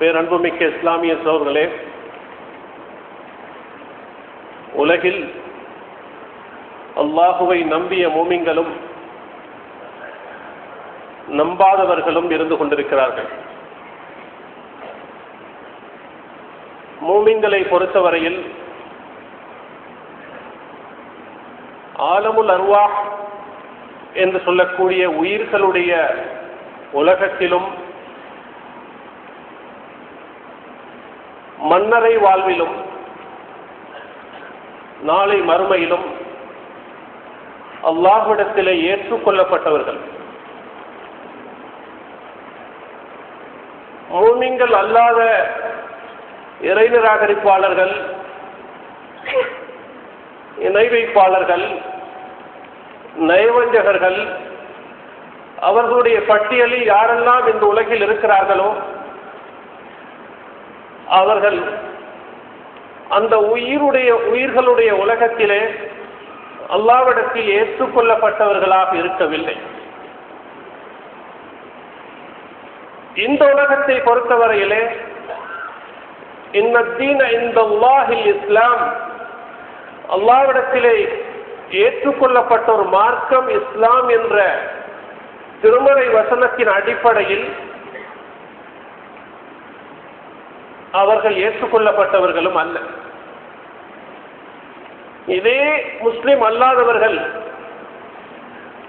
பேரன்புமிக்க இஸ்லாமிய சோர்களே உலகில் அல்லாஹுவை நம்பிய மூமிங்களும் நம்பாதவர்களும் இருந்து கொண்டிருக்கிறார்கள். மூமிங்களை பொறுத்தவரையில் ஆலமுல் அருவா என்று சொல்லக்கூடிய உயிர்களுடைய உலகத்திலும் மன்னரை வாழ்விலும் நாளை மறுமையிலும் அல்லாஹ்விடத்திலே ஏற்றுக்கொள்ளப்பட்டவர்கள். மூமிங்கள் அல்லாத இறை நிராகரிப்பாளர்கள் இணை வைப்பாளர்கள் நயவஞ்சகர்கள் அவர்களுடைய பட்டியலில் யாரெல்லாம் இந்த உலகில் இருக்கிறார்களோ அவர்கள் அந்த உயிருடைய உயிர்களுடைய உலகத்திலே அல்லாவிடத்தில் ஏற்றுக்கொள்ளப்பட்டவர்களாக இருக்கவில்லை. இந்த உலகத்தை பொறுத்தவரையிலே இன்னத்தீன இந்த உலாஹில் இஸ்லாம் அல்லாவிடத்திலே ஏற்றுக்கொள்ளப்பட்ட ஒரு மார்க்கம் இஸ்லாம் என்ற திருமறை வசனத்தின் அடிப்படையில் அவர்கள் ஏற்றுக்கொள்ளப்பட்டவர்களும் அல்ல. இதே முஸ்லிம் அல்லாதவர்கள்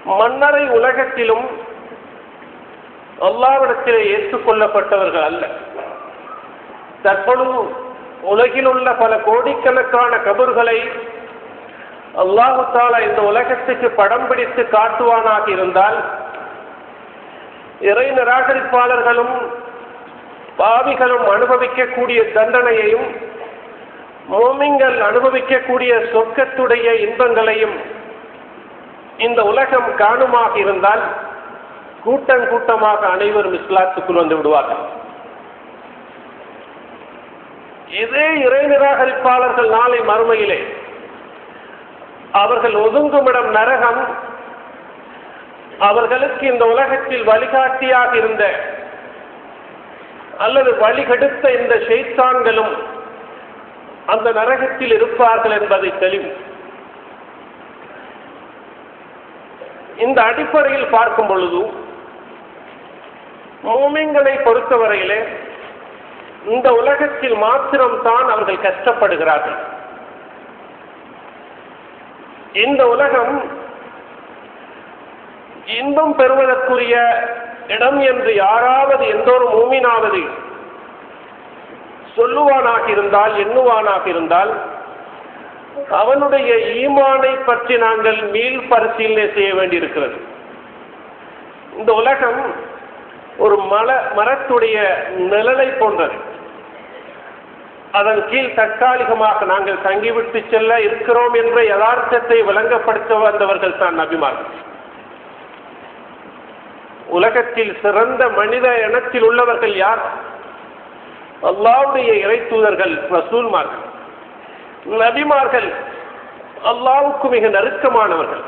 மன்னரை உலகத்திலும் அல்லாவிடத்திலே ஏற்றுக்கொள்ளப்பட்டவர்கள் அல்ல. தற்பொழுது உலகில் உள்ள பல கோடிக்கணக்கான கபர்களை அல்லாஹு தாலா இந்த உலகத்துக்கு படம் பிடித்து காட்டுவானாக இருந்தால் இறை நிராகரிப்பாளர்களும் பாவிகளும் அனுபவிக்கக்கூடிய தண்டனையையும் மோமிங்கள் அனுபவிக்கக்கூடிய சொர்க்கத்துடைய இன்பங்களையும் இந்த உலகம் காணுமாக இருந்தால் கூட்டம் கூட்டமாக அனைவரும் இஸ்லாத்துக்குள் வந்து விடுவார்கள். இதே இறை நிராகரிப்பாளர்கள் நாளை மறுமையிலே அவர்கள் ஒதுங்குமிடம் நரகம் அவர்களுக்கு இந்த உலகத்தில் வழிகாட்டியாக இருந்த அல்லது வழிகெடுத்த இந்த ஷெய்தான்களும் அந்த நரகத்தில் இருப்பார்கள் என்பதை தெளிவு. இந்த அடிப்படையில் பார்க்கும் பொழுது மூமிங்களை பொறுத்தவரையிலே இந்த உலகத்தில் மாத்திரம்தான் அவர்கள் கஷ்டப்படுகிறார்கள். இந்த உலகம் இன்பம் பெறுவதற்குரிய இடம் என்று யாராவது எந்த ஒரு மூமினாவது சொல்லுவானாக இருந்தால் எண்ணுவானாக இருந்தால் அவனுடைய ஈமானை பற்றி நாங்கள் மீள் பரிசீலனை செய்ய வேண்டியிருக்கிறது. இந்த உலகம் ஒரு மல மரத்துடைய நிழலை போன்றது. அதன் கீழ் தற்காலிகமாக நாங்கள் தங்கிவிட்டு செல்ல இருக்கிறோம் என்ற யதார்த்தத்தை விளங்கப்படுத்த வந்தவர்கள் தான் நபிமார்கள். உலகத்தில் சிறந்த மனித இனத்தில் உள்ளவர்கள் யார்? அல்லாவுடைய இறை தூதர்கள் ரசூல்மார்கள். நபிமார்கள் அல்லாவுக்கு மிக நெருக்கமானவர்கள்.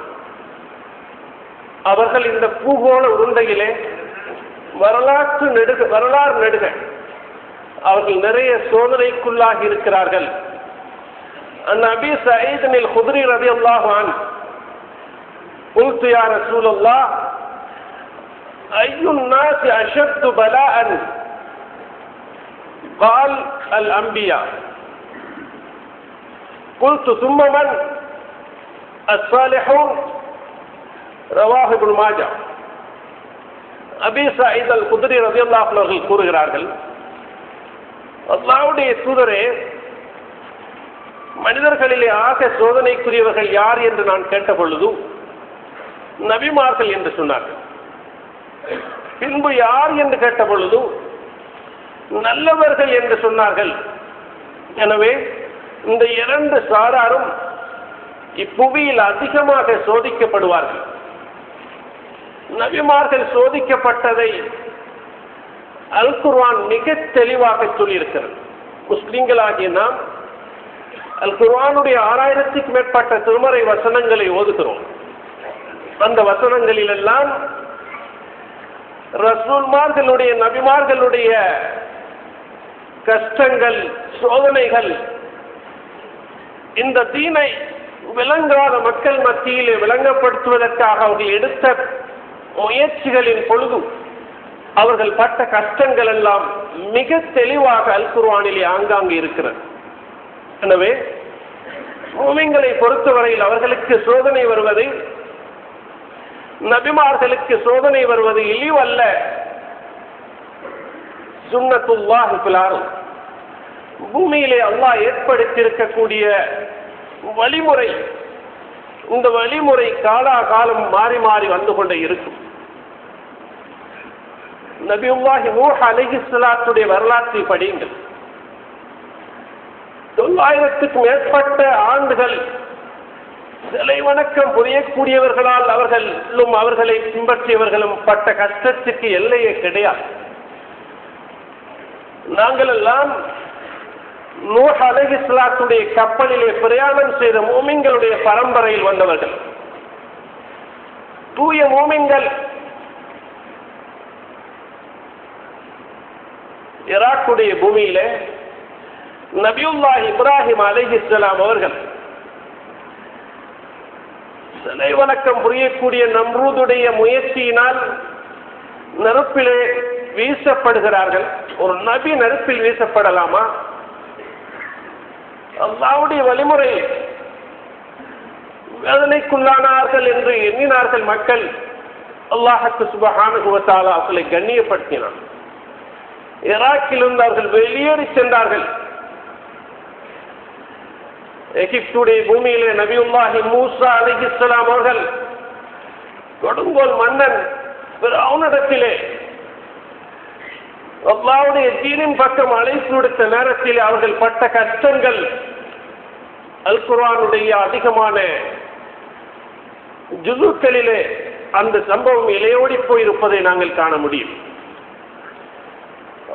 அவர்கள் இந்த பூகோள உருண்டையிலே வரலாற்று நெடுக வரலாறு நெடுக. அவர்கள் நிறைய சோதனைக்குள்ளாகி இருக்கிறார்கள். நபி சயீதனில் குதிரை ரவி அல்லாஹான் உல்துயா ரசூல் أي الناس أشد بلاء قال الأنبياء قلت ثم من الصالحون رواه ابن ماجه அபி சயீத் அல் குதிரி ரதி அவர்கள் கூறுகிறார்கள் அல்லாவுடைய தூதரே மனிதர்களிலே ஆக சோதனைக்குரியவர்கள் யார் என்று நான் கேட்ட பொழுது நபிமார்கள் என்று சொன்னார்கள் பின்பு யார் என்று கேட்ட பொழுது நல்லவர்கள் என்று சொன்னார்கள். எனவே இந்த இரண்டு சாராரும் இப்புவியில் அதிகமாக சோதிக்கப்படுவார்கள். நபிமார்கள் சோதிக்கப்பட்டதை அல் குர்வான் மிக தெளிவாக சொல்லியிருக்கிறது. முஸ்லிம்களாகிய நாம் அல் குர்வானுடைய ஆறாயிரத்துக்கு மேற்பட்ட திருமறை வசனங்களை ஓதுகிறோம். அந்த வசனங்களிலெல்லாம் ரசூல்மார்களுடைய நபிமார்களுடைய கஷ்டங்கள் சோதனைகள் இந்த தீனை விளங்காத மக்கள் மத்தியிலே விளங்கப்படுத்துவதற்காக அவர்கள் எடுத்த முயற்சிகளின் பொழுது அவர்கள் பட்ட கஷ்டங்கள் எல்லாம் மிக தெளிவாக அல் குர்வானிலே ஆங்காங்கு இருக்கிறது. எனவே மூமிங்களை பொறுத்தவரையில் அவர்களுக்கு சோதனை வருவதை நபிமார்களுக்கு சோதனை வருவது இழிவு அல்ல பிலாரும் பூமியிலே அல்லாஹ் ஏற்படுத்தியிருக்கக்கூடிய வழிமுறை இந்த வழிமுறை காலாகாலம் மாறி மாறி வந்து கொண்டே இருக்கும். நபியுல்லாஹி மூஹ அலிஹிஸ்லாத்துடைய வரலாற்றை படியுங்கள். தொள்ளாயிரத்துக்கு மேற்பட்ட ஆண்டுகள் சிலை வணக்கம் புரியக்கூடியவர்களால் அவர்களும் அவர்களை பின்பற்றியவர்களும் பட்ட கஷ்டத்துக்கு எல்லையே கிடையாது. நாங்கள் எல்லாம் நூஹ் அலைஹிஸ்ஸலாத்துடைய கப்பலிலே பிரயாணம் செய்த மூமிங்களுடைய பரம்பரையில் வந்தவர்கள். தூய மூமிங்கள் ஈராக்குடைய பூமியில நபியுல்லாஹ் இப்ராஹிம் அலைஹிஸ்ஸலாம் அவர்கள் சிலை வணக்கம் புரியக்கூடிய நம்ரூதுடைய முயற்சியினால் நெருப்பிலே வீசப்படுகிறார்கள். ஒரு நபி நெருப்பில் வீசப்படலாமா? அல்லாவுடைய வழிமுறை வேதனைக்குள்ளானார்கள் என்று எண்ணினார்கள் மக்கள் அல்லாஹத்து சுபஹானுகுவத்தாலா அவர்களை கண்ணியப்படுத்தினான். ஈராக்கிலிருந்து அவர்கள் வெளியேறி சென்றார்கள். எகிப்துடைய பூமியிலே நபியுல்லாஹி மூசா அலிஹிஸ்லாம் அவர்கள் கொடுங்கோல் மன்னன் அவனிடத்திலே அல்லாவுடைய தீனின் பக்கம் அழைப்பு விடுத்த நேரத்தில் அவர்கள் பட்ட கஷ்டங்கள் அல் குர்ஆனுடைய அதிகமான ஜுதுக்களிலே அந்த சம்பவம் இலையோடி போயிருப்பதை நாங்கள் காண முடியும்.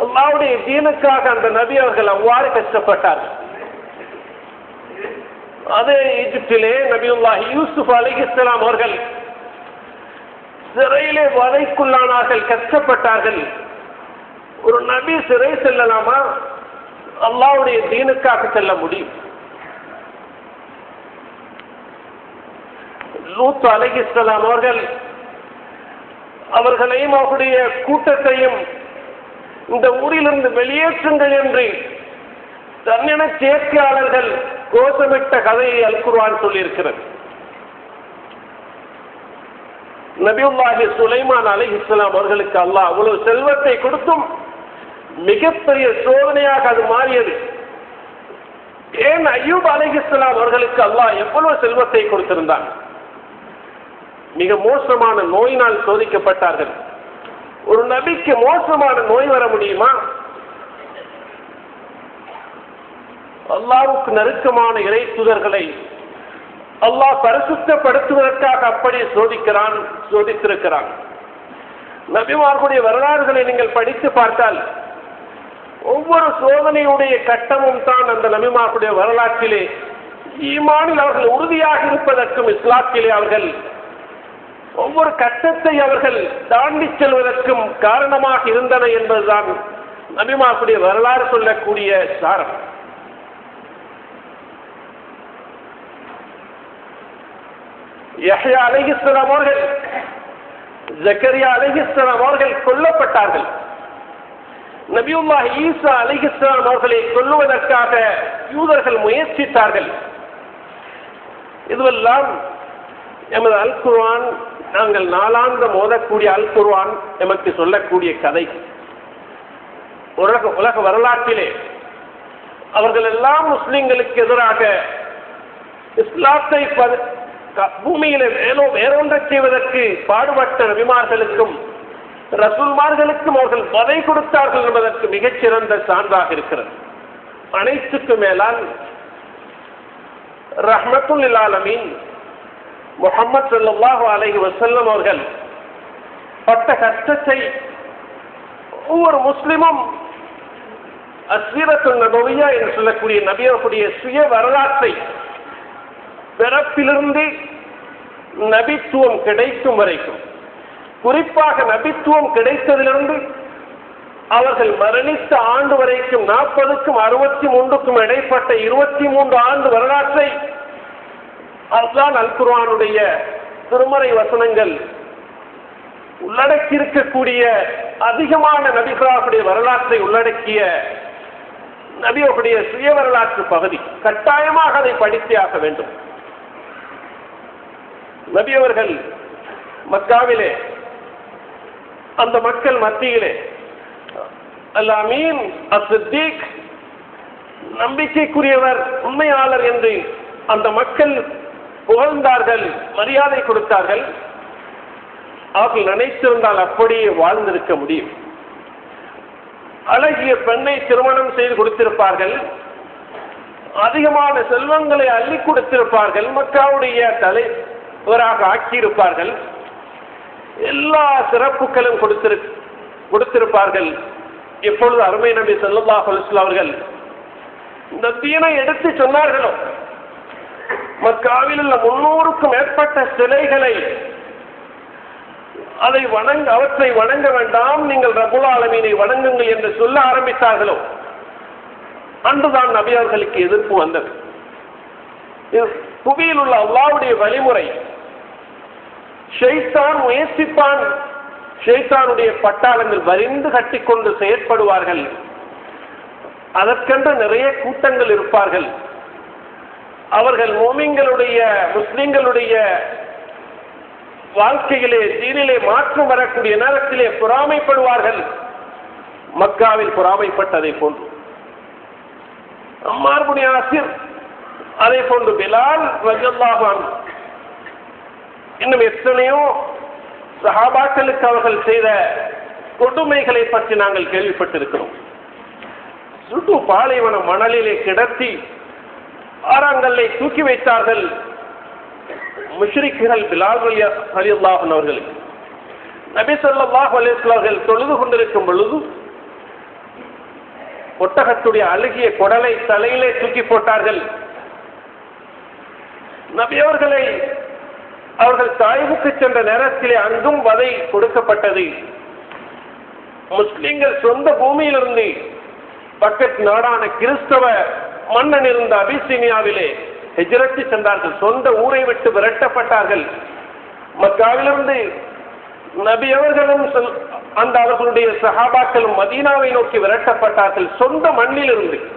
அல்லாவுடைய தீனுக்காக அந்த நபி அவர்கள் அவ்வாறு கஷ்டப்பட்டார்கள். அதே ஈஜிப்திலே நபியுல்லாஹி யூசுப் அலிஹிஸ்லாம் அவர்கள் சிறையிலே வதைக்குள்ளானார்கள் கஷ்டப்பட்டார்கள் ஒரு நபி சிறை செல்லலாமா அல்லாவுடைய தீனுக்காக செல்ல முடியும் லூத் அலிஹிஸ்லாம் அவர்கள் அவர்களையும் அவருடைய கூட்டத்தையும் இந்த ஊரிலிருந்து வெளியேற்றுங்கள் என்று தன்னின சேர்க்கையாளர்கள் கோஷமிட்ட கதையை அல்குர்வான் சொல்லியிருக்கிறது. நபியுல்லாஹி சுலைமான் அலி இஸ்லாம் அவர்களுக்கு அல்லாஹ் அவ்வளவு செல்வத்தை கொடுத்தும் மிகப்பெரிய சோதனையாக அது மாறியது. ஏன் ஐயூப் அலி இஸ்லாம் அவர்களுக்கு அல்லாஹ் எவ்வளவு செல்வத்தை கொடுத்திருந்தான்? மிக மோசமான நோயினால் சோதிக்கப்பட்டார்கள். ஒரு நபிக்கு மோசமான நோய் வர முடியுமா? அல்லாவுக்கு நெருக்கமான இறை தூதர்களை அல்லாஹ் பரிசுத்தப்படுத்துவதற்காக அப்படி சோதிக்கிறான் சோதித்திருக்கிறான். நபிமார்களுடைய வரலாறுகளை நீங்கள் படித்து பார்த்தால் ஒவ்வொரு சோதனையுடைய கட்டமும் தான் அந்த நபிமார்களுடைய வரலாற்றிலே ஈமானில் அவர்கள் உறுதியாக இருப்பதற்கும் இஸ்லாத்திலே அவர்கள் ஒவ்வொரு கட்டத்தை அவர்கள் தாண்டி செல்வதற்கும் காரணமாக இருந்தன என்பதுதான் நபிமார்களுடைய வரலாறு சொல்லக்கூடிய சாரம். யஹ்யா அலைஹிஸ்ஸலாம் அவர்கள் ஜக்கரியா அலைஹிஸ்ஸலாம் அவர்கள் கொல்லப்பட்டார்கள். நபியுல்லா ஈசா அலைஹிஸ்ஸலாம் அவர்களை கொல்லுவதற்காக யூதர்கள் முயற்சித்தார்கள். இதுவெல்லாம் எமது அல் குர்வான் நாங்கள் நாளாந்த மோதக்கூடிய அல் குர்வான் எமக்கு சொல்லக்கூடிய கதை. உலக உலக வரலாற்றிலே அவர்கள் எல்லாம் முஸ்லிம்களுக்கு எதிராக இஸ்லாத்தை பூமியில வேலோ வேறொன்றை செய்வதற்கு பாடுபட்ட நபிமார்களுக்கும் ரசூல்மார்களுக்கும் அவர்கள் பதை கொடுத்தார்கள் என்பதற்கு மிகச்சிறந்த சான்றாக இருக்கிறது. அனைத்துக்கும் மேலால் ரஹ்மத்துல் இல்லாலமின் முகமது சல்லாஹு அலஹி வசல்லம் அவர்கள் பட்ட கஷ்டத்தை ஒவ்வொரு முஸ்லிமும் அஸ்வீரத்து நபவியா என்று சொல்லக்கூடிய நபியர்களுடைய சுய வரலாற்றை பிறப்பிலிருந்து நபித்துவம் கிடைக்கும் வரைக்கும். குறிப்பாக நபித்துவம் கிடைத்ததிலிருந்து அவர்கள் மரணித்த ஆண்டு வரைக்கும் நாற்பதுக்கும் அறுபத்தி மூன்றுக்கும் இடைப்பட்ட இருபத்தி மூன்று ஆண்டு வரலாற்றை அதுதான் அல் குர்ஆனுடைய திருமறை வசனங்கள் உள்ளடக்கியிருக்கக்கூடிய அதிகமான நபிகளாருடைய வரலாற்றை உள்ளடக்கிய நபியோடைய சுய வரலாற்று பகுதி. கட்டாயமாக அதை படித்தே ஆக வேண்டும். நபியவர்கள் மக்காவிலே அந்த மக்கள் மத்தியிலே அல் அமீன் அசித்தீக் நம்பிக்கைக்குரியவர் உண்மையாளர் என்று அந்த மக்கள் புகழ்ந்தார்கள் மரியாதை கொடுத்தார்கள். அவர்கள் நினைத்திருந்தால் அப்படியே வாழ்ந்திருக்க முடியும். அழகிய பெண்ணை திருமணம் செய்து கொடுத்திருப்பார்கள். அதிகமான செல்வங்களை அள்ளி கொடுத்திருப்பார்கள். மக்காவுடைய இவராக ஆக்கியிருப்பார்கள். எல்லா சிறப்புகளும் கொடுத்திரு கொடுத்திருப்பார்கள். எப்பொழுது அருமை நபி ஸல்லல்லாஹு அலைஹி அவர்கள் இந்த தீனை எடுத்து சொன்னார்களோ? மக்காவில் உள்ள முன்னூறுக்கும் மேற்பட்ட சிலைகளை அதை வணங்க அவற்றை வணங்க வேண்டாம் நீங்கள் ரகுல் ஆலமீனை வணங்குங்கள் என்று சொல்ல ஆரம்பித்தார்களோ? அன்றுதான் நபி அவர்களுக்கு எதிர்ப்பு வந்தது. புவியில் உள்ள அல்லாவுடைய வழிமுறை. ஷெய்தான் முயற்சிப்பான். ஷெய்தானுடைய பட்டாளங்கள் வரிந்து கட்டிக்கொண்டு செயற்படுவார்கள். அதற்கென்று நிறைய கூட்டங்கள் இருப்பார்கள். அவர்கள் மோமிங்களுடைய முஸ்லிம்களுடைய வாழ்க்கையிலே தீனிலே மாற்றம் வரக்கூடிய நேரத்திலே பொறாமைப்படுவார்கள். மக்காவில் பொறாமைப்பட்டதை போன்று. அம்மார்புடைய ஆசிர் அதே போன்று பிலால் ரஜல்லாஹான் இன்னும் எத்தனையோ சஹாபாக்களுக்கு அவர்கள் செய்த கொடுமைகளை பற்றி நாங்கள் கேள்விப்பட்டிருக்கிறோம். சுட்டு பாலைவன மணலிலே கிடத்தி ஆறாங்கல்லை தூக்கி வைத்தார்கள் முஷ்ரிக்குகள் பிலால் அலி அல்லாஹன் அவர்களுக்கு நபி சொல்லாஹ் அலிஸ்லார்கள் தொழுது கொண்டிருக்கும் பொழுது ஒட்டகத்துடைய அழுகிய குடலை தலையிலே தூக்கி போட்டார்கள். நபி அவர்களை அவர்கள் தாய்வுக்கு சென்ற நேரத்திலே அங்கும் வதை கொடுக்கப்பட்டது. முஸ்லிம்கள் சொந்த பூமியிலிருந்து பக்கத்து நாடான கிறிஸ்தவ மன்னன் இருந்த அபிசீனியாவிலே ஹெஜ்ரத்து சென்றார்கள். சொந்த ஊரை விட்டு விரட்டப்பட்டார்கள். மக்காவிலிருந்து நபி அவர்களும் சொல்- அந்த அவர்களுடைய சஹாபாக்களும் மதீனாவை நோக்கி விரட்டப்பட்டார்கள். சொந்த மண்ணிலிருந்து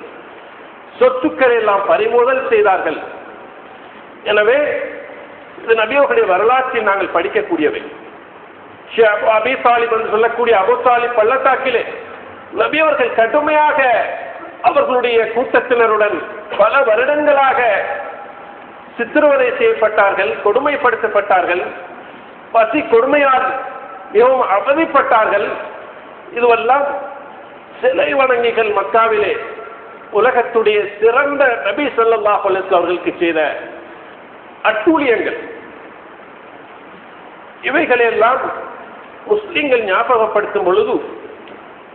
சொத்துக்களை எல்லாம் பறிமுதல் செய்தார்கள். எனவே இது நபியோர்களுடைய வரலாற்றில் நாங்கள் படிக்கக்கூடியவை. ஷே அபி என்று சொல்லக்கூடிய அபு பள்ளத்தாக்கிலே நபியவர்கள் கடுமையாக அவர்களுடைய கூட்டத்தினருடன் பல வருடங்களாக சித்திரவதை செய்யப்பட்டார்கள் கொடுமைப்படுத்தப்பட்டார்கள் பசி கொடுமையால் மிகவும் அவதிப்பட்டார்கள். இதுவெல்லாம் சிலை வணங்கிகள் மக்காவிலே உலகத்துடைய சிறந்த நபி ஸல்லல்லாஹு அலைஹி அவர்களுக்கு செய்த அட்டூழியங்கள். இவைகளெல்லாம் முஸ்லிம்கள் ஞாபகப்படுத்தும் பொழுது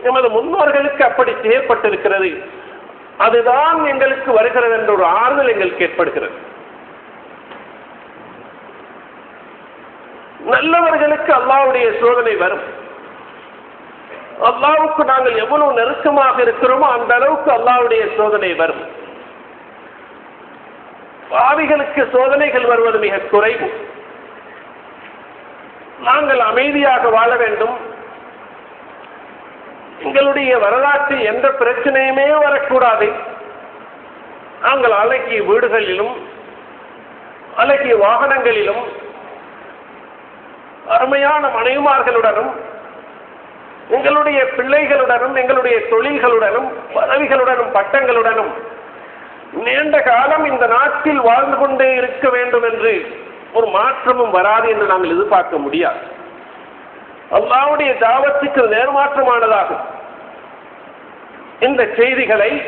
எமது முன்னோர்களுக்கு அப்படி செய்யப்பட்டிருக்கிறது அதுதான் எங்களுக்கு வருகிறது என்ற ஒரு ஆறுதல் எங்களுக்கு ஏற்படுகிறது. நல்லவர்களுக்கு அல்லாவுடைய சோதனை வரும். அல்லாவுக்கு நாங்கள் எவ்வளவு நெருக்கமாக இருக்கிறோமோ அந்த அளவுக்கு அல்லாவுடைய சோதனை வரும். பாவிகளுக்கு சோதனைகள் வருவது மிக குறைவு. நாங்கள் அமைதியாக வாழ வேண்டும். எங்களுடைய வரலாற்று எந்த பிரச்சனையுமே வரக்கூடாது. நாங்கள் அழகிய வீடுகளிலும் அழகிய வாகனங்களிலும் அருமையான மனைவிமார்களுடனும் எங்களுடைய பிள்ளைகளுடனும் எங்களுடைய தொழில்களுடனும் பதவிகளுடனும் பட்டங்களுடனும் நீண்ட காலம் இந்த நாட்டில் வாழ்ந்து கொண்டே இருக்க வேண்டும் என்று ஒரு மாற்றமும் வராது என்று நாங்கள் எதிர்பார்க்க முடியாது. அல்லாவுடைய தாவத்துக்கு நேர்மாற்றமானதாகும். இந்த செய்திகளை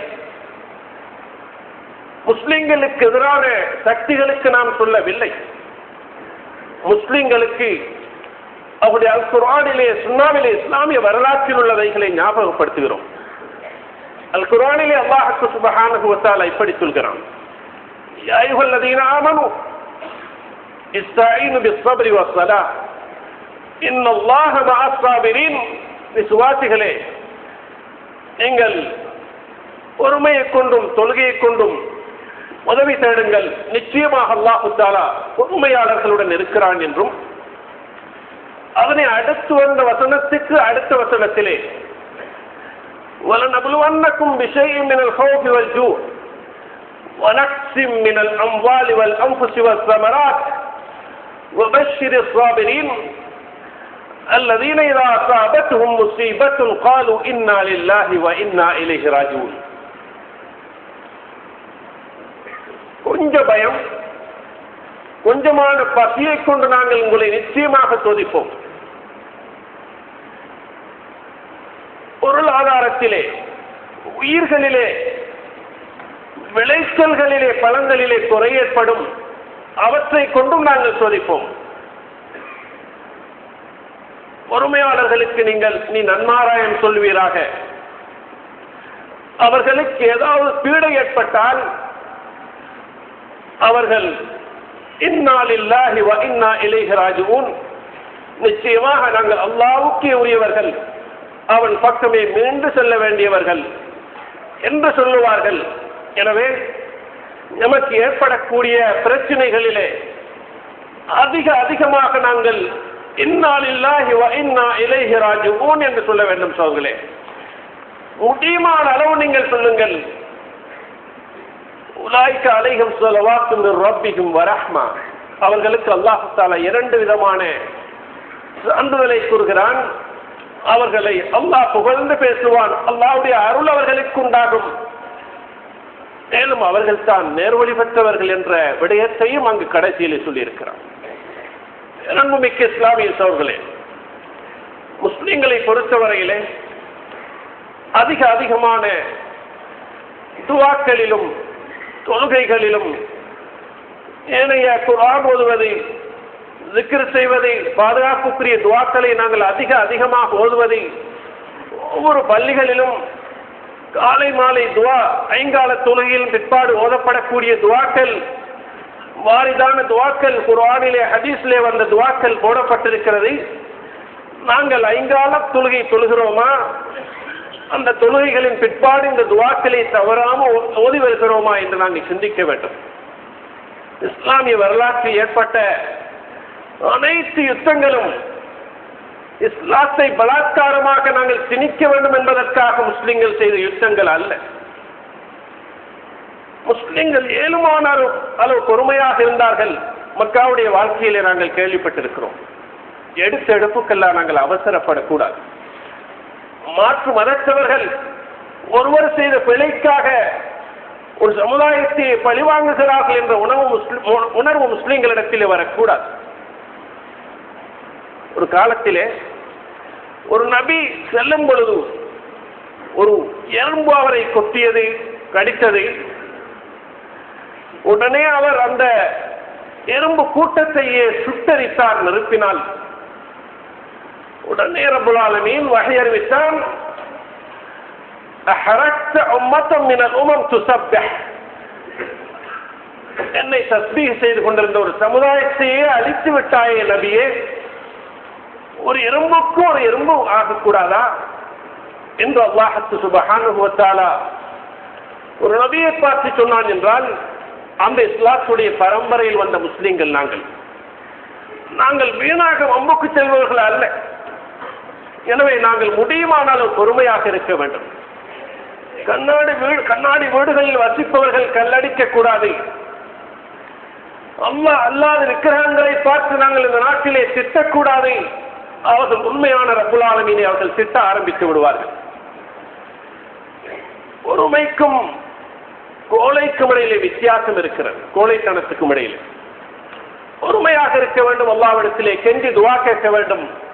முஸ்லிம்களுக்கு எதிரான சக்திகளுக்கு நாம் சொல்லவில்லை. முஸ்லிம்களுக்கு அவருடைய அல் சுண்ணாவிலே இஸ்லாமிய வரலாற்றில் உள்ளவைகளை ஞாபகப்படுத்துகிறோம். அல் குரானிலே அல்லாஹ் சுபஹானஹு வ இப்படி சொல்கிறான். யா அய்யுஹல்லதீன ஆமனு இஸ்தஈனு பிஸ்ஸப்ரி வஸ்ஸலாஹ் இன்னல்லாஹ மஅஸ் ஸாபிரீன் விசுவாசிகளே நீங்கள் பொறுமையை கொண்டும் தொழுகையை கொண்டும் உதவி தேடுங்கள். நிச்சயமாக அல்லாஹு தாலா பொறுமையாளர்களுடன் இருக்கிறான் என்றும் அதனை அடுத்து வந்த வசனத்துக்கு அடுத்த வசனத்திலே وَلَنَبْلُوَنَّكُمْ بِشَيْءٍ مِنَ الْخَوْفِ وَالْجُوعِ وَنَقْصٍ مِنَ الْأَمْوَالِ وَالْأَنفُسِ وَالثَّمَرَاتِ وَبَشِّرِ الصَّابِرِينَ الذين إذا أصابتهم مصيبة قالوا إنا لله وإنا إليه راجعون கொஞ்ச பயம் கொஞ்சமான பசியை கொண்டு நாங்கள் உங்களை நிச்சயமாக சோதிப்போம் பொருளாதாரத்திலே உயிர்களிலே விளைச்சல்களிலே பழங்களிலே குறை ஏற்படும் அவற்றை கொண்டும் நாங்கள் சோதிப்போம். பொறுமையாளர்களுக்கு நீங்கள் நீ நன்மாராயம் சொல்வீராக. அவர்களுக்கு ஏதாவது பீடை ஏற்பட்டால் அவர்கள் இந்நாளில்லாஹி வ இன்னா இலைஹி நிச்சயமாக நாங்கள் அல்லாவுக்கே உரியவர்கள். அவன் பக்கமே மீண்டு செல்ல வேண்டியவர்கள் என்று சொல்லுவார்கள். எனவே நமக்கு ஏற்படக்கூடிய பிரச்சனைகளிலே அதிக அதிகமாக நாங்கள் இந்நாளில்லாஹி இன்னா இலைஹி ராஜுவோன் என்று சொல்ல வேண்டும் சோர்களே. முடியுமான அளவு நீங்கள் சொல்லுங்கள். உலாய்க்க அலைகம் சொல்லவாக்கும் ரப்பிக்கும் வரஹ்மா அவர்களுக்கு அல்லாஹால இரண்டு விதமான சான்றிதழை கூறுகிறான். அவர்களை அல்லாஹ் புகழ்ந்து பேசுவான். அல்லாவுடைய அருள் அவர்களுக்கு உண்டாகும் மேலும் அவர்கள் தான் நேர்வழி பெற்றவர்கள் என்ற விடயத்தையும் அங்கு கடைசியில் சொல்லியிருக்கிறார். அன்புமிக்க இஸ்லாமிய சோர்களே முஸ்லிம்களை பொறுத்தவரையிலே அதிக அதிகமான துவாக்களிலும் தொழுகைகளிலும் ஏனைய குரான் ஓதுவதை திக்ர் செய்வதை பாதுகாப்புக்குரிய துவாக்களை நாங்கள் அதிக அதிகமாக ஓதுவதை ஒவ்வொரு பள்ளிகளிலும் காலை மாலை துவா ஐங்கால தொழுகையில் பிற்பாடு ஓதப்படக்கூடிய துவாக்கள் வாரிதான துவாக்கள் குர்ஆனிலே ஹதீஸ்லே வந்த துவாக்கள் போடப்பட்டிருக்கிறது. நாங்கள் ஐங்கால தொழுகை தொழுகிறோமா? அந்த தொழுகைகளின் பிற்பாடு இந்த துவாக்களை தவறாமல் ஓ- ஓதி வருகிறோமா என்று நாங்கள் சிந்திக்க வேண்டும். இஸ்லாமிய வரலாற்றில் ஏற்பட்ட அனைத்து யுத்தங்களும் இஸ்லாத்தை பலாத்காரமாக நாங்கள் திணிக்க வேண்டும் என்பதற்காக முஸ்லிம்கள் செய்த யுத்தங்கள் அல்ல. முஸ்லிம்கள் ஏழுமான அளவு- பொறுமையாக இருந்தார்கள். மக்காவுடைய வாழ்க்கையிலே நாங்கள் கேள்விப்பட்டிருக்கிறோம். எடுத்த எடுப்புக்கெல்லாம் நாங்கள் அவசரப்படக்கூடாது. மாற்று மதத்தவர்கள் ஒருவர் செய்த பிழைக்காக ஒரு சமுதாயத்தை பழிவாங்குகிறார்கள் என்ற உணவு முஸ்லிம் உணர்வு முஸ்லிம்களிடத்தில் வரக்கூடாது. ஒரு காலத்திலே ஒரு நபி செல்லும் பொழுது ஒரு எறும்பு அவரை கொட்டியது கடித்தது. உடனே அவர் அந்த எறும்பு கூட்டத்தையே சுட்டரித்தார் நிறுத்தினால் உடனே ரபுலாலமீன் வகை அறிவித்தான் என்னை தஸ்பீக செய்து கொண்டிருந்த ஒரு சமுதாயத்தையே அழித்து விட்டாயே நபியே. ஒரு எறும்புக்கும் ஒரு எறும்பு ஆகக்கூடாதா? என்று அல்லாஹத்து சுபஹானுஹு ஒரு நபியை பார்த்து சொன்னான் என்றால் அந்த இஸ்லாத்துடைய பரம்பரையில் வந்த முஸ்லீம்கள் நாங்கள். நாங்கள் வீணாக வம்புக்கு செல்பவர்கள் அல்ல. எனவே நாங்கள் முடியுமானாலும் பொறுமையாக இருக்க வேண்டும். கண்ணாடி வீடு கண்ணாடி வீடுகளில் வசிப்பவர்கள் கல்லடிக்க கூடாது. அல்லாத விக்கிரகங்களை பார்த்து நாங்கள் இந்த நாட்டிலே திட்டக்கூடாது அவர்கள் உண்மையான ரகுலாலமீனை அவர்கள் திட்ட ஆரம்பித்து விடுவார்கள். பொறுமைக்கும் கோழைக்கும் இடையிலே வித்தியாசம் இருக்கிறது. கோழைத்தனத்துக்கும் இடையிலே. பொறுமையாக இருக்க வேண்டும் அல்லாவிடத்திலே கெஞ்சி துவா கேட்க வேண்டும்.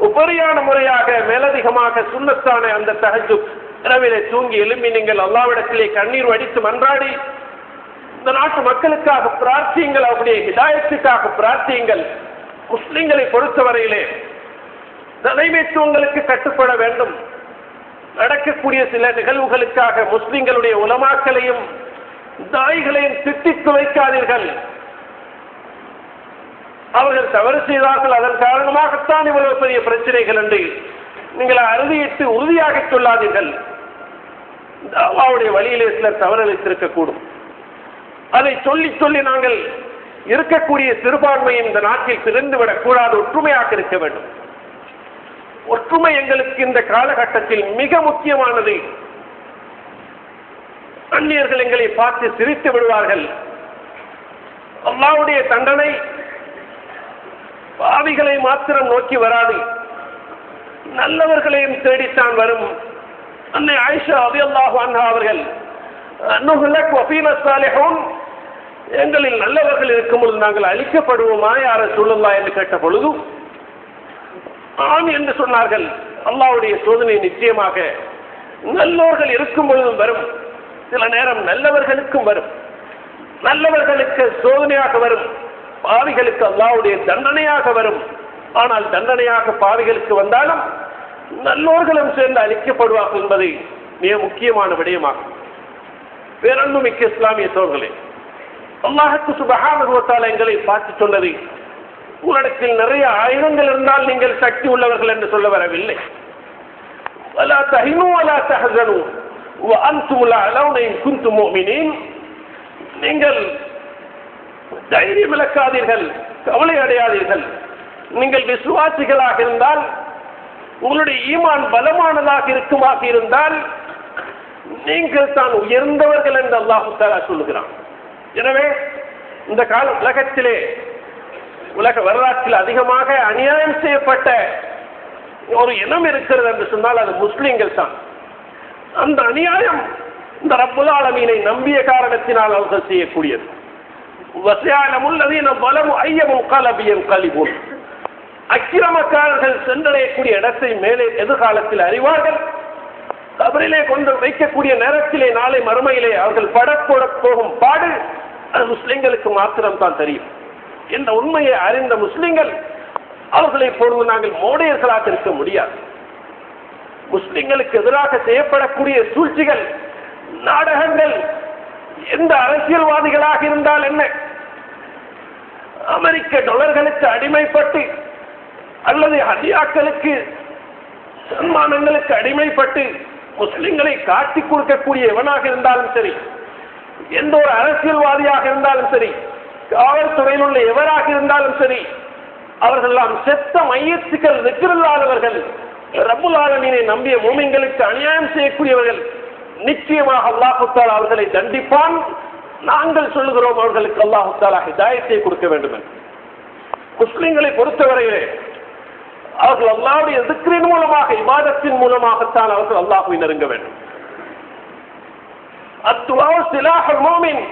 உபரியான முறையாக மேலதிகமாக சுண்ணத்தான அந்த தஹஜுத் இரவிலே தூங்கி எழும்பி நீங்கள் அல்லாவிடத்திலே கண்ணீர் வடித்து மன்றாடி. இந்த நாட்டு மக்களுக்காக பிரார்த்தியுங்கள் அவருடைய ஹிதாயத்துக்காக பிரார்த்தியுங்கள். முஸ்லிம்களை பொறுத்தவரையிலே தலைமைத்துவங்களுக்கு கட்டுப்பட வேண்டும். நடக்கக்கூடிய சில நிகழ்வுகளுக்காக முஸ்லிம்களுடைய உலமாக்களையும் தாய்களையும் திட்டித்து வைக்காதீர்கள். அவர்கள் தவறு செய்தார்கள் அதன் காரணமாகத்தான் இவ்வளவு பெரிய பிரச்சனைகள் என்று நீங்கள் அறுதியிட்டு உறுதியாக சொல்லாதீர்கள். அல்லாவுடைய வழியிலே சிலர் தவறளித்திருக்கக்கூடும் அதை சொல்லி சொல்லி நாங்கள் இருக்கக்கூடிய சிறுபான்மையை இந்த நாட்டில் பிரிந்துவிடக் கூடாது ஒற்றுமையாக இருக்க வேண்டும். ஒற்றுமை எங்களுக்கு இந்த காலகட்டத்தில் மிக முக்கியமானது. அந்நியர்கள் எங்களை பார்த்து சிரித்து விடுவார்கள். அல்லாவுடைய தண்டனை பாவிகளை மாத்திரம் நோக்கி வராது. நல்லவர்களையும் தேடித்தான் வரும். அன்னை ஆயிஷா அபி அல்லாஹு அண்ணா அவர்கள் அன்னுகுலக் எங்களில் நல்லவர்கள் இருக்கும் பொழுது நாங்கள் அழிக்கப்படுவோமா யார சொல்லுங்களா என்று கேட்ட பொழுது ஆம் என்று சொன்னார்கள். அல்லாவுடைய சோதனை நிச்சயமாக நல்லவர்கள் இருக்கும் பொழுதும் வரும். சில நேரம் நல்லவர்களுக்கும் வரும். நல்லவர்களுக்கு சோதனையாக வரும். பாவிகளுக்கு அல்லாவுடைய தண்டனையாக வரும். ஆனால் தண்டனையாக பாவிகளுக்கு வந்தாலும் நல்லோர்களும் சேர்ந்து அழிக்கப்படுவார்கள் என்பது மிக முக்கியமான விடயமாகும் பேரன்பு மிக்க இஸ்லாமிய சோர்களே அல்லாஹுக்கு சுபகானுபவத்தால் எங்களை பார்த்து சொன்னது உங்களிடத்தில் நிறைய ஆயுதங்கள் இருந்தால் நீங்கள் சக்தி உள்ளவர்கள் என்று சொல்ல வரவில்லை ولا تهنوا ولا تحزنوا وأنتم الأعلون إن كنتم مؤمنين நீங்கள் தைரியம் இழக்காதீர்கள் கவலை அடையாதீர்கள் நீங்கள் விசுவாசிகளாக இருந்தால் உங்களுடைய ஈமான் பலமானதாக இருக்குமாக இருந்தால் நீங்கள் தான் உயர்ந்தவர்கள் என்று அல்லாஹு தாலா சொல்லுகிறான். எனவே இந்த கால உலகத்திலே உலக வரலாற்றில் அதிகமாக அநியாயம் செய்யப்பட்ட ஒரு இனம் இருக்கிறது என்று சொன்னால் அது முஸ்லிம்கள் தான். அந்த அநியாயம் இந்த ரப்புல் ஆலமீனை நம்பிய காரணத்தினால் அவர்கள் செய்யக்கூடியது. வசியாலமுள்ளதீன பலமும் ஐயமும் கலபியம் கழிவோம் அக்கிரமக்காரர்கள் சென்றடையக்கூடிய இடத்தை மேலே எதிர்காலத்தில் அறிவார்கள். கபரிலே கொண்டு வைக்கக்கூடிய நேரத்திலே நாளை மறுமையிலே அவர்கள் படப்போட போகும் பாடு அது முஸ்லிம்களுக்கு மாத்திரம் தான் தெரியும். இந்த உண்மையை அறிந்த முஸ்லிம்கள் அவர்களை பொழுது நாங்கள் மோடையர்களாக இருக்க முடியாது. முஸ்லிம்களுக்கு எதிராக செய்யப்படக்கூடிய சூழ்ச்சிகள் நாடகங்கள் எந்த அரசியல்வாதிகளாக இருந்தால் என்ன? அமெரிக்க டொலர்களுக்கு அடிமைப்பட்டு அல்லது ஹதியாக்களுக்கு சன்மானங்களுக்கு அடிமைப்பட்டு முஸ்லிம்களை காட்டி கொடுக்கக்கூடிய எவனாக இருந்தாலும் சரி எந்த ஒரு அரசியல்வாதியாக இருந்தாலும் சரி காவல்துறையில் உள்ள எவராக இருந்தாலும் சரி அவர்கள் எல்லாம் செத்த மையத்துக்கள் வெற்றில்லாதவர்கள் ரப்புல் நம்பிய மூமிங்களுக்கு அநியாயம் செய்யக்கூடியவர்கள் நிச்சயமாக அல்லாஹுத்தால் அவர்களை தண்டிப்பான். நாங்கள் சொல்லுகிறோம் அவர்களுக்கு அல்லாஹுத்தாலா ஹிதாயத்தை கொடுக்க வேண்டும் என்று. முஸ்லிம்களை பொறுத்தவரையிலே அவர்கள் அல்லாவுடைய எதிர்க்கின் மூலமாக இபாதத்தின் மூலமாகத்தான் அவர்கள் அல்லாஹுவை நெருங்க வேண்டும். அத்துவா சிலாஹ் மோமின்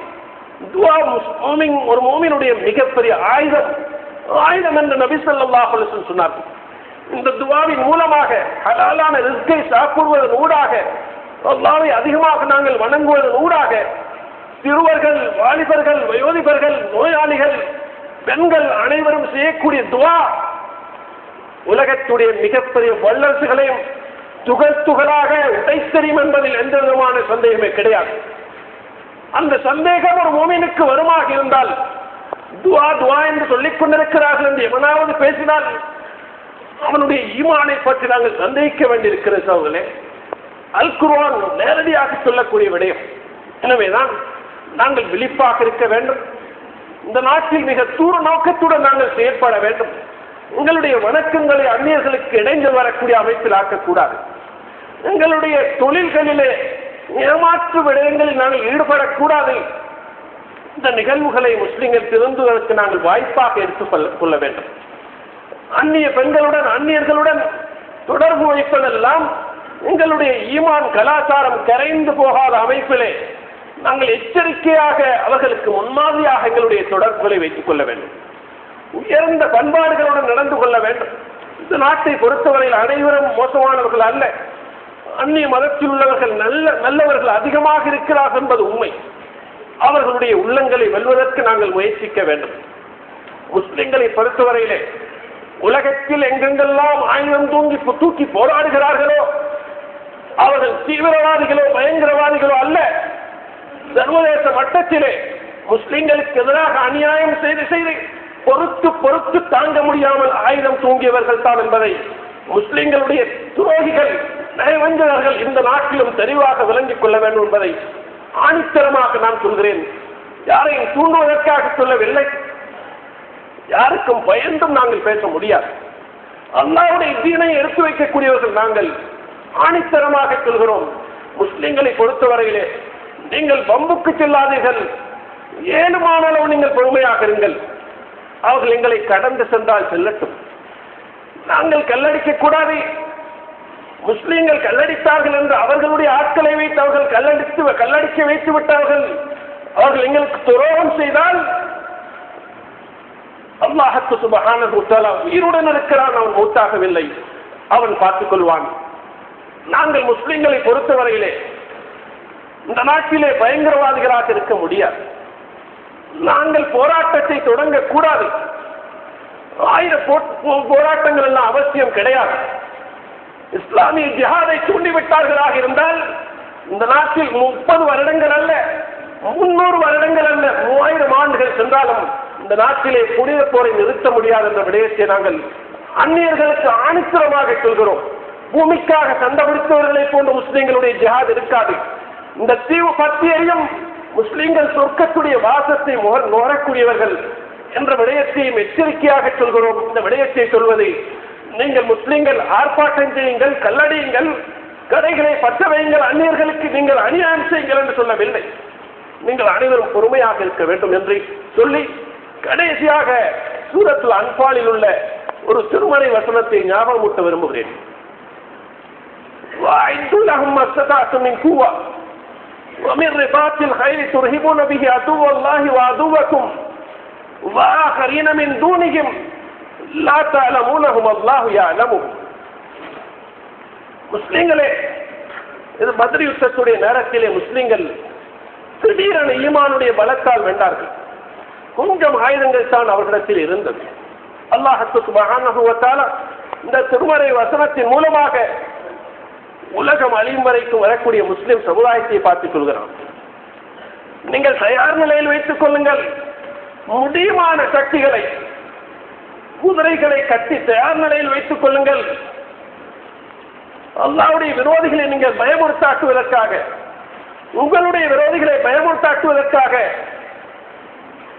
துவா மோமின் ஒரு மோமினுடைய மிகப்பெரிய ஆயுதம். ஆயுதம் என்று நபி ஸல்லல்லாஹு சொன்னார்கள் இந்த துவாவின் மூலமாக ஹலாலான ரிஸ்கை சாப்பிடுவதன் ஊடாக அல்லாவை அதிகமாக நாங்கள் வணங்குவதன் ஊடாக சிறுவர்கள் வாலிபர்கள் வயோதிபர்கள் நோயாளிகள் பெண்கள் அனைவரும் செய்யக்கூடிய துவா உலகத்துடைய மிகப்பெரிய வல்லரசுகளையும் துகள் துகளாக உடைத்தறியும் என்பதில் எந்த விதமான சந்தேகமே கிடையாது. அந்த சந்தேகம் ஒரு மோமினுக்கு வருமாக இருந்தால் துவா துவா என்று சொல்லிக் கொண்டிருக்கிறார்கள் என்று எவனாவது பேசினால் அவனுடைய ஈமானை பற்றி நாங்கள் சந்தேகிக்க வேண்டியிருக்கிற சோழர்களே அல் குர்வான் நேரடியாக சொல்லக்கூடிய விடயம். எனவேதான் நாங்கள் விழிப்பாக இருக்க வேண்டும். இந்த நாட்டில் மிக தூர நோக்கத்துடன் நாங்கள் செயற்பட வேண்டும். எங்களுடைய வணக்கங்களை அந்நியர்களுக்கு இணைந்து வரக்கூடிய அமைப்பில் ஆக்கக்கூடாது. எங்களுடைய தொழில்களிலே ஏமாற்று விடயங்களில் நாங்கள் ஈடுபடக்கூடாது. இந்த நிகழ்வுகளை முஸ்லிம்கள் திருந்துவதற்கு நாங்கள் வாய்ப்பாக எடுத்துக் கொள்ள வேண்டும். அந்நிய பெண்களுடன் அந்நியர்களுடன் தொடர்பு வைப்பதெல்லாம் எங்களுடைய ஈமான் கலாச்சாரம் கரைந்து போகாத அமைப்பிலே நாங்கள் எச்சரிக்கையாக அவர்களுக்கு முன்மாதிரியாக எங்களுடைய தொடர்புகளை வைத்துக் கொள்ள வேண்டும். உயர்ந்த பண்பாடுகளுடன் நடந்து கொள்ள வேண்டும். இந்த நாட்டை பொறுத்தவரையில் அனைவரும் மோசமானவர்கள் அல்ல. அந்நிய மதத்தில் உள்ளவர்கள் நல்ல நல்லவர்கள் அதிகமாக இருக்கிறார்கள் என்பது உண்மை. அவர்களுடைய உள்ளங்களை வெல்வதற்கு நாங்கள் முயற்சிக்க வேண்டும். முஸ்லிம்களை பொறுத்தவரையிலே உலகத்தில் எங்கெங்கெல்லாம் ஆயுதம் தூங்கி தூக்கி போராடுகிறார்களோ அவர்கள் தீவிரவாதிகளோ பயங்கரவாதிகளோ அல்ல. சர்வதேச மட்டத்திலே முஸ்லிம்களுக்கு எதிராக அநியாயம் செய்து செய்து பொறுத்து பொறுத்து தாங்க முடியாமல் ஆயுதம் தூங்கியவர்கள் தான் என்பதை முஸ்லிம்களுடைய துரோகிகள் நயவஞ்சகர்கள் இந்த நாட்டிலும் தெளிவாக விளங்கிக் கொள்ள வேண்டும் என்பதை ஆணித்தரமாக நான் சொல்கிறேன். யாரையும் தூண்டுவதற்காக சொல்லவில்லை. யாருக்கும் பயந்தும் நாங்கள் பேச முடியாது. அல்லாவுடைய தீனை எடுத்து வைக்கக்கூடியவர்கள் நாங்கள் ஆணித்தரமாக சொல்கிறோம். முஸ்லிம்களை பொறுத்தவரையிலே நீங்கள் பம்புக்கு செல்லாதீர்கள். ஏழுமானாலும் நீங்கள் பொறுமையாக இருங்கள். அவர்கள் எங்களை கடந்து சென்றால் செல்லட்டும். நாங்கள் கல்லடிக்க கூடாது. முஸ்லீம்கள் கல்லடித்தார்கள் என்று அவர்களுடைய ஆட்களை வைத்து அவர்கள் கல்லடித்து கல்லடிக்க வைத்து விட்டார்கள். அவர்கள் எங்களுக்கு துரோகம் செய்தால் அல்லாஹத்து சுபஹான உயிருடன் இருக்கிறான். அவன் மூத்தாகவில்லை. அவன் பார்த்துக் கொள்வான். நாங்கள் முஸ்லிம்களை பொறுத்தவரையிலே இந்த நாட்டிலே பயங்கரவாதிகளாக இருக்க முடியாது. நாங்கள் போராட்டத்தை தொடங்கக்கூடாது. ஆயிரம் போராட்டங்கள் எல்லாம் அவசியம் கிடையாது. இஸ்லாமிய ஜிஹாதை தூண்டிவிட்டார்களாக இருந்தால் இந்த நாட்டில் முப்பது வருடங்கள் அல்ல முன்னூறு வருடங்கள் அல்ல மூவாயிரம் ஆண்டுகள் சென்றாலும் இந்த நாட்டிலே புனித போரை நிறுத்த முடியாது என்ற விடயத்தை நாங்கள் அந்நியர்களுக்கு ஆணித்தரமாக சொல்கிறோம். பூமிக்காக சண்டை பிடித்தவர்களை போன்ற முஸ்லிம்களுடைய ஜிஹாத் இருக்காது. இந்த தீவு பத்தியையும் முஸ்லீம்கள் சொர்க்கத்துடைய வாசத்தை முகர் நுகரக்கூடியவர்கள் என்ற விடயத்தையும் எச்சரிக்கையாக சொல்கிறோம். இந்த விடயத்தை சொல்வது நீங்கள் முஸ்லீம்கள் ஆர்ப்பாட்டம் செய்யுங்கள் கல்லடியுங்கள் கடைகளை பற்ற வையுங்கள் அந்நியர்களுக்கு நீங்கள் அநியாயம் செய்யுங்கள் என்று சொல்லவில்லை. நீங்கள் அனைவரும் பொறுமையாக இருக்க வேண்டும் என்று சொல்லி கடைசியாக சூரத்தில் அன்பாலில் உள்ள ஒரு திருமறை வசனத்தை ஞாபகமூட்ட விரும்புகிறேன். ومن رباط الخيل ترهبون به عدو الله وعدوكم وآخرين من دونهم لا تعلمونهم الله يعلمهم முஸ்லிம்களே இது பத்ரி யுத்தத்துடைய நேரத்திலே முஸ்லிம்கள் திடீரென ஈமானுடைய பலத்தால் வென்றார்கள் கொஞ்சம் ஆயுதங்கள் தான் அவர்களிடத்தில் இருந்தது அல்லாஹத்துக்கு மகானகுவத்தால இந்த திருமறை வசனத்தின் மூலமாக உலகம் அழியும் வரைக்கும் வரக்கூடிய முஸ்லிம் சமுதாயத்தை பார்த்துக் கொள்கிறான். நீங்கள் தயார் நிலையில் வைத்துக் கொள்ளுங்கள். முடியுமான சக்திகளை குதிரைகளை கட்டி தயார் நிலையில் வைத்துக் கொள்ளுங்கள். அல்லாவுடைய விரோதிகளை நீங்கள் பயமுறுத்தாக்குவதற்காக உங்களுடைய விரோதிகளை பயமுறுத்தாக்குவதற்காக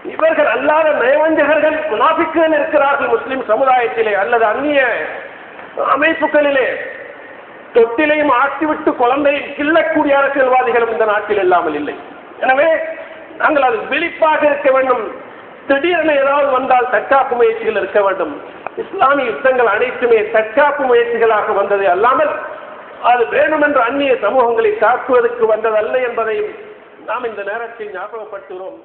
இவர்கள் அல்லாத நயவஞ்சகர்கள் முனாபிக்குகள் இருக்கிறார்கள் முஸ்லிம் சமுதாயத்திலே அல்லது அந்நிய அமைப்புகளிலே. தொட்டிலையும் ஆட்டிவிட்டு குழந்தையை கிள்ளக்கூடிய அரசியல்வாதிகளும் இந்த நாட்டில் இல்லாமல் இல்லை. எனவே நாங்கள் அது விழிப்பாக இருக்க வேண்டும். திடீரென ஏதாவது வந்தால் தற்காப்பு முயற்சிகள் இருக்க வேண்டும். இஸ்லாமிய யுத்தங்கள் அனைத்துமே தற்காப்பு முயற்சிகளாக வந்தது அல்லாமல் அது வேண்டுமென்ற அந்நிய சமூகங்களை தாக்குவதற்கு வந்ததல்ல என்பதையும் நாம் இந்த நேரத்தில் ஞாபகப்படுத்துகிறோம்.